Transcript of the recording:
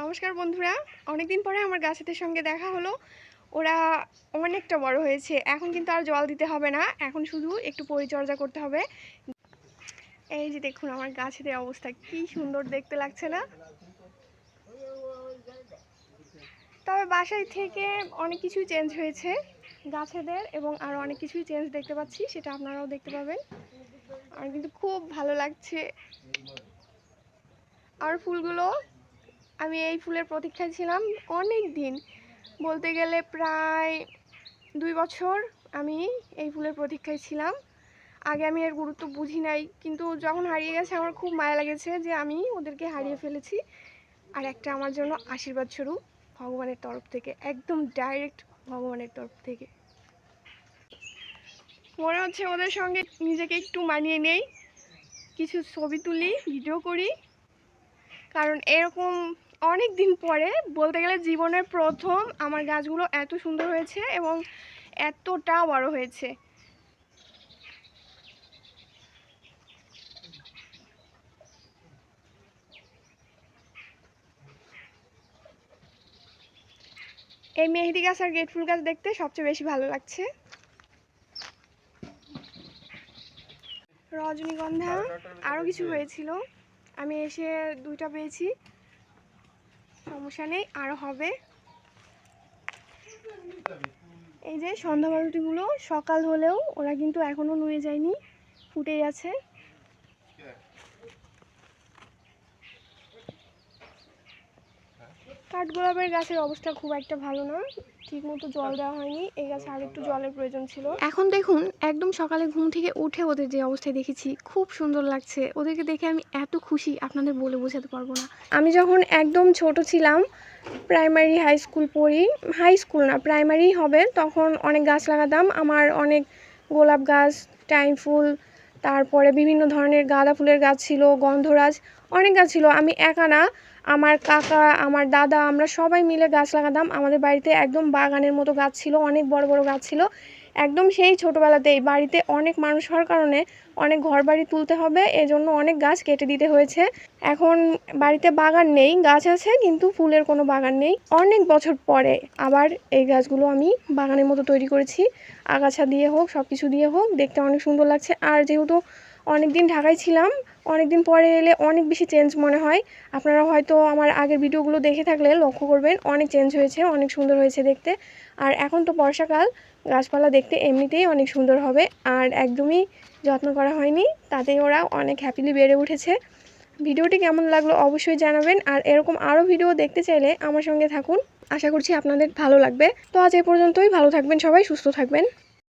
নমস্কার বন্ধুরা। অনেকদিন পরে আমার গাছেদের সঙ্গে দেখা হলো। ওরা অনেকটা বড় হয়েছে। এখন কিন্তু আর জল দিতে হবে না। এখন শুধু একটু পরিচর্যা করতে হবে। এই যে দেখুন আমার গাছেদের অবস্থা, কি সুন্দর দেখতে লাগছে না? তবে বাসায় থেকে অনেক কিছুই চেঞ্জ হয়েছে গাছেদের এবং আরও অনেক কিছুই চেঞ্জ দেখতে পাচ্ছি, সেটা আপনারাও দেখতে পাবেন। আর কিন্তু খুব ভালো লাগছে। আর ফুলগুলো আমি এই ফুলের প্রতীক্ষায় ছিলাম অনেক দিন। বলতে গেলে প্রায় দুই বছর আমি এই ফুলের প্রতীক্ষায় ছিলাম। আগে আমি এর গুরুত্ব বুঝি নাই, কিন্তু যখন হারিয়ে গেছে আমার খুব মায়া লেগেছে যে আমি ওদেরকে হারিয়ে ফেলেছি। আর একটা আমার জন্য আশীর্বাদ স্বরূপ ভগবানের তরফ থেকে, একদম ডাইরেক্ট ভগবানের তরফ থেকে। মনে হচ্ছে ওদের সঙ্গে নিজেকে একটু মানিয়ে নেই। কিছু ছবি তুলি ভিডিও করি। কারণ এরকম অনেক দিন পরে বলতে গেলে জীবনের প্রথম আমার গাছগুলো এত সুন্দর হয়েছে এবং এতটা বড় হয়েছে। এই মেহেদি গাছ আর গেট ফুল গাছ দেখতে সবচেয়ে বেশি ভালো লাগছে। রজনীগন্ধা আরও কিছু হয়েছিল। আমি এসে দুইটা পেয়েছি। সমস্যা নেই আরও হবে। এই যে সন্ধ্যা বালতিগুলো সকাল হলেও ওরা কিন্তু এখনও নুয়ে যায়নি ফুটে আছে। কাঠগোলাপের গাছের অবস্থা খুব একটা ভালো না। ঠিক মতো জল দেওয়া হয়নি এই গাছে আর একটু জলের প্রয়োজন ছিল। এখন দেখুন একদম সকালে ঘুম থেকে উঠে ওদের যে অবস্থায় দেখেছি খুব সুন্দর লাগছে। ওদেরকে দেখে আমি এত খুশি আপনাদের বলে বোঝাতে পারব না। আমি যখন একদম ছোট ছিলাম প্রাইমারি হাই স্কুল পড়ি হাই স্কুল না প্রাইমারি হবে তখন অনেক গাছ লাগাতাম। আমার অনেক গোলাপ গাছ টাইম ফুল তারপরে বিভিন্ন ধরনের গাঁদা ফুলের গাছ ছিল, গন্ধরাজ অনেক গাছ ছিল। আমি একা না, আমার কাকা, আমার দাদা, আমরা সবাই মিলে গাছ লাগাতাম। আমাদের বাড়িতে একদম বাগানের মতো গাছ ছিল, অনেক বড় বড় গাছ ছিল। একদম সেই ছোটোবেলাতেই বাড়িতে অনেক মানুষ হওয়ার কারণে অনেক ঘর বাড়ি তুলতে হবে, এজন্য অনেক গাছ কেটে দিতে হয়েছে। এখন বাড়িতে বাগান নেই, গাছ আছে কিন্তু ফুলের কোনো বাগান নেই। অনেক বছর পরে আবার এই গাছগুলো আমি বাগানের মতো তৈরি করেছি। আগাছা দিয়ে হোক সব কিছু দিয়ে হোক, দেখতে অনেক সুন্দর লাগছে। আর যেহেতু অনেক দিন ঢাকায় ছিলাম অনেক দিন পরে এলে অনেক বেশি চেঞ্জ মনে হয়। আপনারা হয়তো আমার আগের ভিডিওগুলো দেখে থাকলে লক্ষ্য করবেন, অনেক চেঞ্জ হয়েছে, অনেক সুন্দর হয়েছে দেখতে। আর এখন তো বর্ষাকাল, গাছপালা দেখতে এমনিতেই অনেক সুন্দর হবে, আর একদমই যত্ন করা হয়নি, তাতেই ওরা অনেক হ্যাপিলি বেড়ে উঠেছে। ভিডিওটি কেমন লাগল অবশ্যই জানাবেন, আর এরকম আরও ভিডিও দেখতে চাইলে আমার সঙ্গে থাকুন। আশা করছি আপনাদের ভালো লাগবে। তো আজ এ পর্যন্তই, ভালো থাকবেন সবাই, সুস্থ থাকবেন।